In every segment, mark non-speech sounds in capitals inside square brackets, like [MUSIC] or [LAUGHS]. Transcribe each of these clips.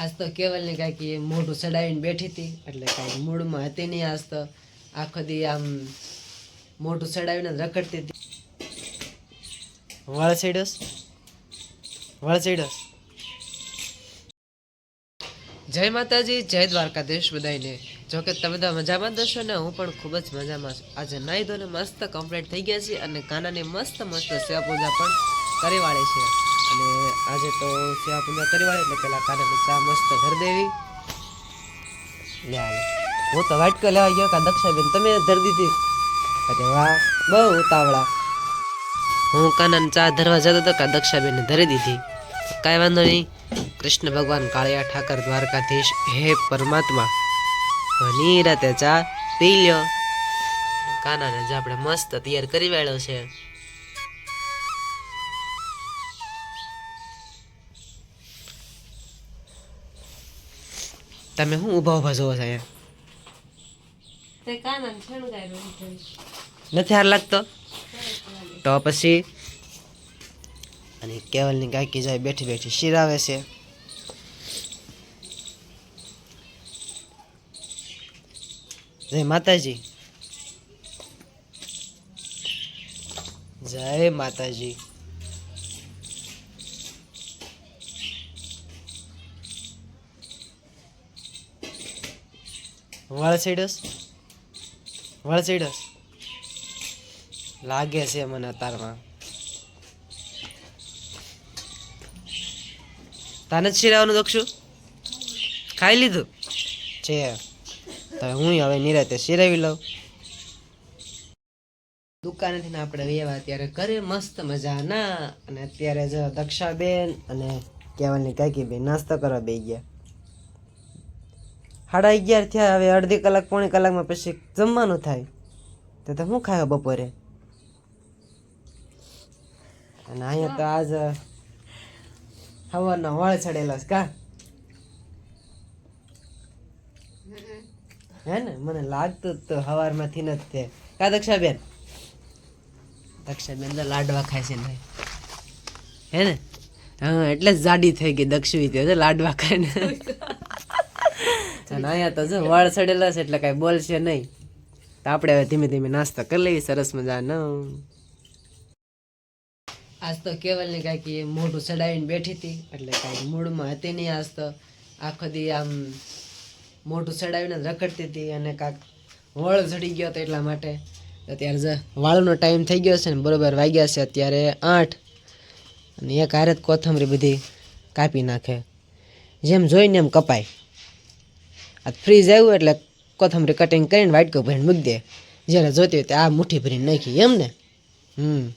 આજ તો કેવલને કાંઈક એ મોઢું ચડાવીને બેઠી હતી એટલે કાંઈ મૂળમાં હતી નહીં આજ તો. આખો દી આમ મોઢું ચડાવીને જ રખડતી હતી. વળ ચડ્યોસ વળ ચડ્યોસ જય માતાજી જય દ્વારકાધીશ બધાને જો કે તમે બધા મજામાં દશો ને હું પણ ખૂબ જ મજામાં છું. આજે નાહી ધોને મસ્ત કમ્પ્લીટ થઈ ગયા છે અને કાનાની મસ્ત મસ્ત સેવા પૂજા પણ કરી વાળી છે. અને આજે તો સેવા પૂજા કરી વાળી, એટલે પેલા કાનાની ચા મસ્ત ઘર દેવી. લે હું તો વાટકો લેવા ગયો કા દક્ષાબેન, તમે ધર દીધી. અરે વાહ, બહુ ઉતાવળા. હું કાનાને ચા ધરવા જતો હતો કા દક્ષાબેને ધરી દીધી. કાંઈ વાંધો નહીં. કૃષ્ણ ભગવાન કાળિયા ઠાકર, દ્વારકાધીશ, હે પરમાત્મા. ઘણી રાતે ચા પી લ્યો. કાનાને જે આપણે મસ્ત તૈયાર કરી વાળ્યો છે. તમે શું ઊભા ઊભા જોવો છો અહીંયા? નથી હાર લાગતો? તો પછી અને કેવલની ગાયકી જાય બેઠી બેઠી શિરાવે છે. જય માતાજી. જય માતાજી. વળ ચડ્યોસ વળ ચડ્યોસ લાગે છે મને તારમાં તાને જ શિરાવાનું દક્ષું? ખાઈ લીધું? છે. તો હું હવે નિરાતે શિરાવી લઉં. દુકાનેથી ને આપણે વેવા ત્યારે ઘરે મસ્ત મજા. ના, અને અત્યારે જો દક્ષાબેન અને કેવલની કાકી બેન નાસ્તો કરવા બે ગયા. સાડા અગિયાર થયા, હવે અડધી કલાક, પોણી કલાકમાં પછી જમવાનું થાય. તો તો શું ખાય બપોરે? અને અહીંયા તો આજ હવાનો વળ ચડેલો છે, કા? હે ને? મને લાગતું જ તો હવારમાંથી નથી તે. કા દક્ષાબેન? દક્ષાબેન તો લાડવા ખાય છે ને હે ને? હા, એટલે જાડી થઈ ગઈ દક્ષવી તે લાડવા ખાય ને અને અહીંયા તો જો વાળ ચડેલા છે એટલે કાંઈ બોલશે નહીં. તો આપણે હવે ધીમે ધીમે નાસ્તો કરી લઈએ, સરસ મજાનો. આજ તો કેવલને કાંઈક મોઢું ચડાવીને બેઠી હતી, એટલે કાંઈ મૂડમાં હતી નહીં આજ તો. આખો દી આમ મોઢું ચડાવીને રખડતી હતી અને કાંક વળ ચડી ગયો હતો એટલા માટે. અત્યારે જે વાળનો ટાઈમ થઈ ગયો છે ને બરોબર વાગ્યા છે અત્યારે આઠ. અને એક હારે કોથમરી બધી કાપી નાખે. જેમ જોઈને એમ કપાય. આ ફ્રીજ આવ્યું એટલે કોથમરી કટિંગ કરીને વાટકો ભરીને મૂકી દે. જ્યારે જોતી હોય આ મુઠ્ઠી ભરીને નાખી એમ ને? હમ.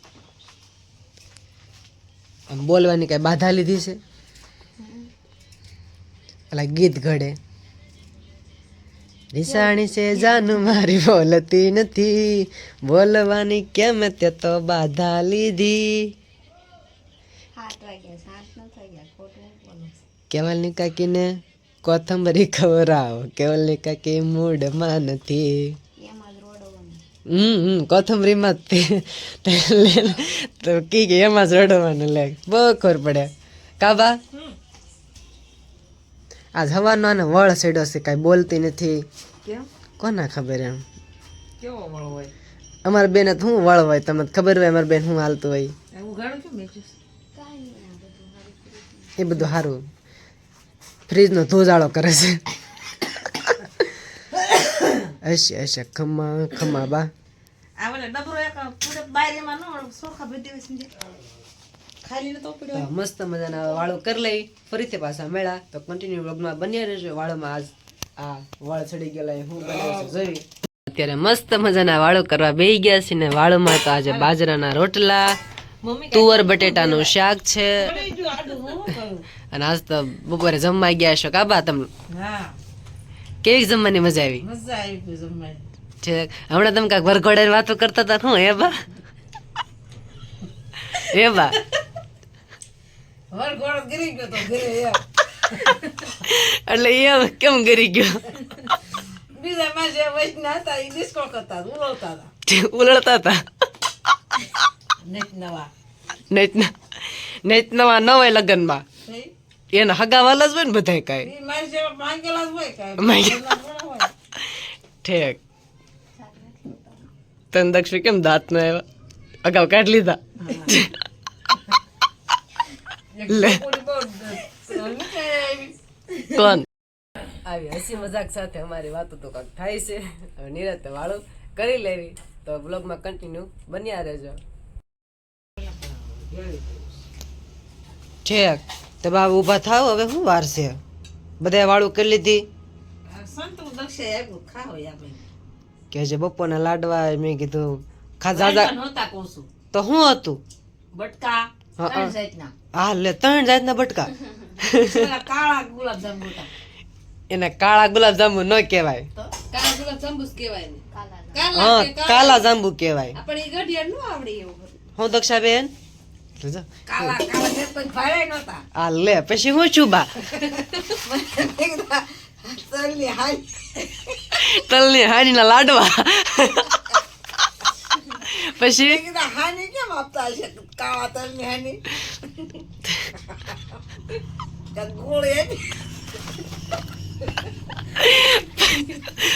આમ બોલવાની કાંઈ બાધા લીધી છે? પેલા ગીત ઘડે. નિશાણી છે જાન મારી બોલતી નથી. બોલવાની કેમ તે તો બાધા લીધી? કેવાલની કાકીને? કોથમરી ખવડાવો કેવલની કાકી મૂડમાં નથી. હમ હમ કોથમરીમાં જ તે લે તો કી કે એમાં જ રડવાનું લે. બહુ ખબર પડે. કાબા આ જવાનો આને વળ સેડો છે કાંઈ બોલતી નથી. કોના ખબર એમ? કેવો વળ હોય? અમારા બેને તો શું વળ હોય તમને ખબર હોય અમારા બેન શું હાલતું હોય. એ બધું સારું ફ્રીજનો ધોજાળો કરે છે. હશે હશે. ખમા ખમા બા. મસ્ત મજાના વાળો કરી લઈ. ફરીથી પાછા મેળા તો કન્ટિન્યુ વ્લોગમાં બન્યા રહેજો. વાળોમાં આજ આ વાળ ચડી ગયેલા હું બનાવું છું. જોઈ અત્યારે મસ્ત મજાના વાળો કરવા બેહી ગયા છે ને વાળોમાં તો આજે બાજરાના રોટલા તુવર બટેટાનું શાક છે. હું અને આજ તો બપોરે જમવા ગયા છો કાબા તમને કેવી જમવાની મજા આવી? મજા આવી જમવાની. છે. હમણાં તમે કાંઈક વરઘોડે વાતો કરતા હતા શું હે બા? હે બા? ગરી એમ. એટલે એ કેમ કરી ગયો? બીજા માં જે વૈજના હતા એ ડિસ્કો કરતા હતા, હતા. ઉલળતા હતા? નેટ નવા. નેત નેત નવા ન હોય લગ્નમાં. એના હગા વાલા જ હોય ને બધા કાંઈ. મારી જેવા માંગેલા જ હોય કાંઈ. માંગે- એના થોડા હોય. ઠેક. તને દક્ષ કેમ દાંત ના આવ્યા અગાઉ કાઢ લીધા. કોણ? આવી હસી મજાક સાથે અમારી વાતો તો કંઈક થાય છે. હવે નિરાતે વાળું કરી લેવી. તો બ્લોગમાં કન્ટિન્યુ બન્યા રહેજો. ઠેક. તો બાબુ ઊભા થાવ હવે શું વાર છે બધા વાળું કરી લીધી? કે જે બપોરના લાડવા મેં કીધું ખાધા છું. તો શું હતું? બટકા હા, ત્રણ હા. જાતના. હા લે ત્રણ જાતના બટકા. કાળા ગુલાબજાંબુ એને કાળા ગુલાબ જાંબુ ન કહેવાય. કાળા ગુલાબજાંબુ કહેવાય હા કાલા જાંબુ કહેવાય. આપણે ગઢિયા નો આવડે એવું હું દક્ષાબેન? આ લે પછી હું છું બા? તલની તલની હારીના લાડવા. પછી? હાની કેમ આપતા હશે? કાળા તલની હાની.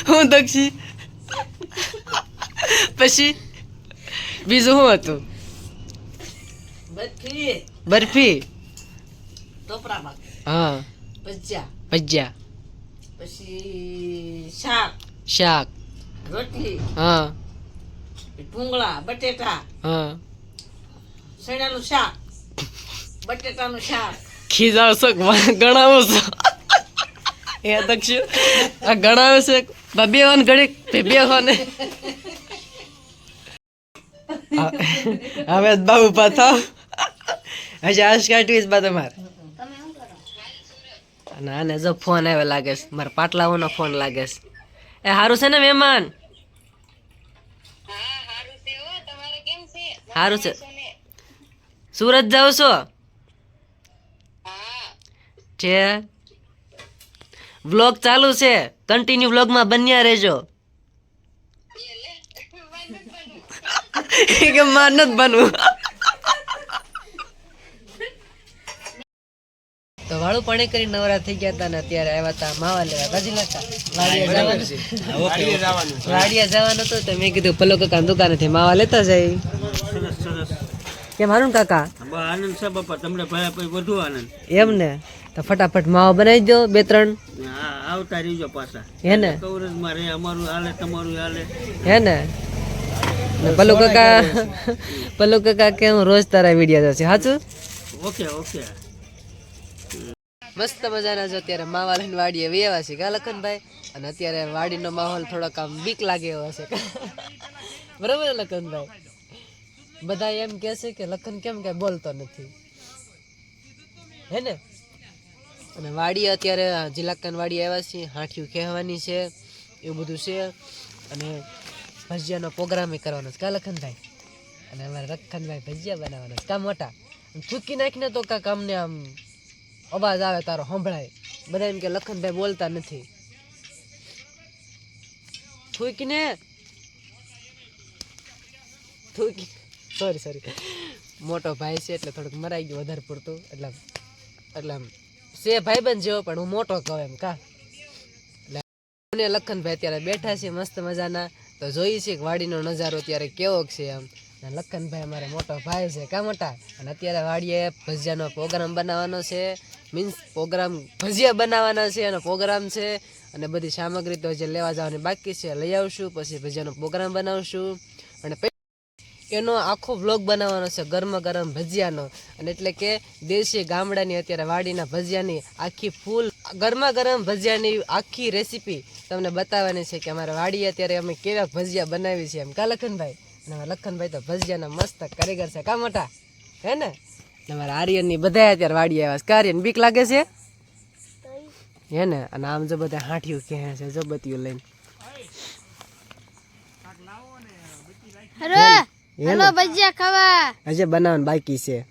હું દક્ષી? પછી? બીજું શું હતું? બરફી. બરફી? ટોપરા ભાગ હા. ભજીયા. ભજીયા. પછી શાક. શાક. રોટલી. હા. ભૂંગળા બટેટા. હા. સણાનું શાક. બટેટાનું શાક. ખીજાવ શક ગણાવો છો એ દક્ષી આ ગણાવે છે બા વાન ઘડી બે બે વાને. [LAUGHS] હવે બાબુ પાછા હજી આશ કાઢવી બા તમારે ના ને જો ફોન આવે લાગે છે. મારા પાટલાઓનો ફોન લાગે છે. એ સારું છે ને મહેમાન? સારું છે સુરત જાવ છો? છે વ્લોગ ચાલુ છે. કન્ટિન્યુ વ્લોગમાં બન્યા રહેજો. [LAUGHS] કે માર નથી બનવું. તો વાળું પાણી કરી નવરા થઈ ગયા હતા ને અત્યારે આવ્યા હતા માવા લેવા. ગાજી લેતા વાડિયા જવાનું. વાડિયા જવાનું. હતું તો મેં કીધું પલો કાકા દુકાનેથી માવા લેતા જાય કેમ હારું ને કાકા? આનંદ છે બાપા તમને ભાઈ પછી વધુ આનંદ. એમ ને? તો ફટાફટ માવા બનાવી દો બે ત્રણ. આવતા રહીજો પાછા. હે ને? કવરેજમાં રે અમારું હાલે તમારું હાલે. હે ને? ને પલ્લુ કાકા પલ્લુ કાકા કે હું રોજ તારા વિડિયા જોશે સાચું ઓકે ઓકે. મસ્ત મજાના જો અત્યારે માવા લઈને વાડીએ વેવા છે કા લખનભાઈ. અને અત્યારે વાડીનો માહોલ થોડોક આમ બીક લાગે એવો છે. બરાબર લખનભાઈ? બધા એમ કહે છે કે લખન કેમ કાંઈ બોલતો નથી. હે ને? અને વાડી અત્યારે જિલ્લાકાન વાડી આવ્યા છીએ, હાંઠિયું કહેવાની છે, એવું બધું છે. અને ભજીયાનો પ્રોગ્રામ કરવાનો છે કા લખનભાઈ. અને અમારે લખનભાઈ ભજીયા બનાવવાના કા મોટા. ચૂકી નાખીને તો કાંક અમને આમ અવાજ આવે તારો, સંભળાય. બધા એમ કે લખનભાઈ બોલતા નથી. થૂકીને? થૂકી સોરી સોરી મોટો ભાઈ છે એટલે થોડુંક મરાઈ ગયું વધારે પૂરતું. એટલે એટલે આમ છે ભાઈબંધ જેવો, પણ હું મોટો કહું એમ, કા? એટલે લખનભાઈ અત્યારે બેઠા છે મસ્ત મજાના. તો જોઈએ છે કે વાડીનો નજારો અત્યારે કેવો છે આમ. અને લખનભાઈ અમારે મોટો ભાઈ છે, કા મોટા? અને અત્યારે વાડીએ ભજીયાનો પ્રોગ્રામ બનાવવાનો છે. મીન્સ પ્રોગ્રામ ભજીયા બનાવવાના છે એનો પ્રોગ્રામ છે અને બધી સામગ્રી તો જે લેવા જવાની બાકી છે. લઈ આવશું, પછી ભજીયાનો પ્રોગ્રામ બનાવશું અને એનો આખો વ્લોગ બનાવવાનો છે ગરમ ગરમ ભજીયાનો. અને એટલે કે દેશી ગામડાની અત્યારે વાડીના ભજીયાની આખી ફૂલ ગરમા ગરમ ભજીયાની આખી રેસીપી તમને બતાવવાની છે કે અમારા વાડીએ અત્યારે અમે કેવા ભજીયા બનાવી છે એમ. કા લખનભાઈ? અને લખનભાઈ તો ભજીયાના મસ્ત કારીગર છે. કા મોટા? હે ને? અને અમારા આર્યનની બધા અત્યારે વાડી આવ્યા છે. આર્યન બીક લાગે છે? હે ને? અને આમ જો બધા હાંઠિયું કહે છે જો બત્યું લઈને. હેલો ભજીયા ખાવા. હજે બનાવવાનું બાકી છે.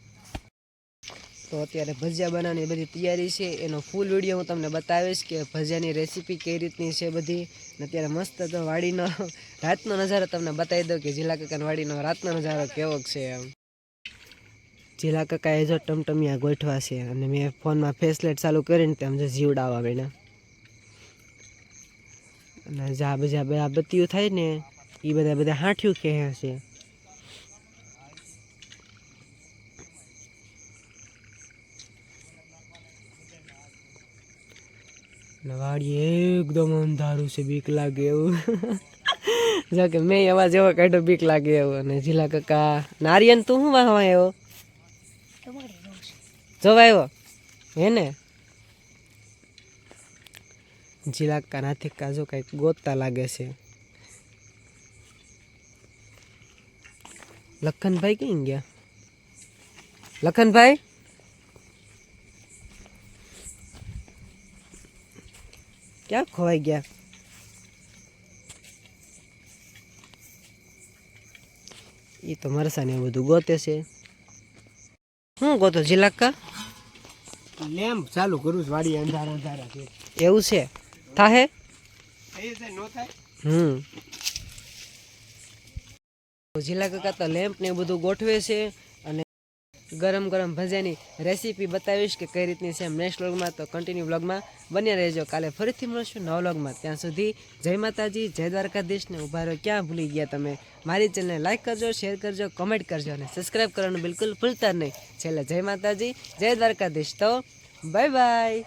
તો અત્યારે ભજીયા બનાવવાની બધી તૈયારી છે. એનો ફૂલ વીડિયો હું તમને બતાવીશ કે ભજીયાની રેસીપી કઈ રીતની છે બધી. ને અત્યારે મસ્ત તો વાડીનો [LAUGHS] રાતનો નજારો તમને બતાવી દઉં કે જિલ્લા કાકાની વાડીનો રાતનો નજારો કેવો છે એમ. જીલા કાકાએ જો ટમટમિયા ગોઠવા છે અને મેં ફોનમાં ફેસલેટ ચાલુ કરીને તેમ જો જીવડાવવા બેને અને જા બધા બધા બત્તીઓ થાય ને, એ બધા બધા હાંઠ્યું કહે છે. વાડી એકદમ અંધારું છે, બીક લાગે એવું. [LAUGHS] જો કે મેં અવાજ એવો કાઢ્યો, બીક લાગે એવું. અને જીલા કાકા, નારિયન તું શું વાહવા આવ્યો? જોવા આવ્યો હે ને? જીલા કાકા નાથી, કાજો ગોતતા લાગે છે. લખનભાઈ કઈ ગયા? લખનભાઈ? ક્યાં ખોવાઈ ગયા? એ તો એવું બધું ગોતે છે. શું ગોતો જીલાકા લેમ્પ ચાલુ કરું છું વાડી અંધારા અંધારા છે. એવું છે? થાહે? હમ. જિલ્લા કાકા તો લેમ્પ ને બધું ગોઠવે છે. ગરમ ગરમ ભજીયાની રેસીપી બતાવીશ કે કઈ રીતની છે નેક્સ્ટ વ્લોગમાં તો કન્ટિન્યુ વ્લોગમાં બન્યા રહેજો. કાલે ફરીથી મળશું નવા વ્લોગમાં ત્યાં સુધી જય માતાજી, જય દ્વારકાધીશને ઊભા રહ્યો ક્યાં ભૂલી ગયા તમે. મારી ચેનલને લાઇક કરજો શેર કરજો કમેન્ટ કરજો અને સબસ્ક્રાઈબ કરવાનું બિલકુલ ભૂલતા નહીં. છેલ્લે જય માતાજી, જય દ્વારકાધીશ. તો બાય બાય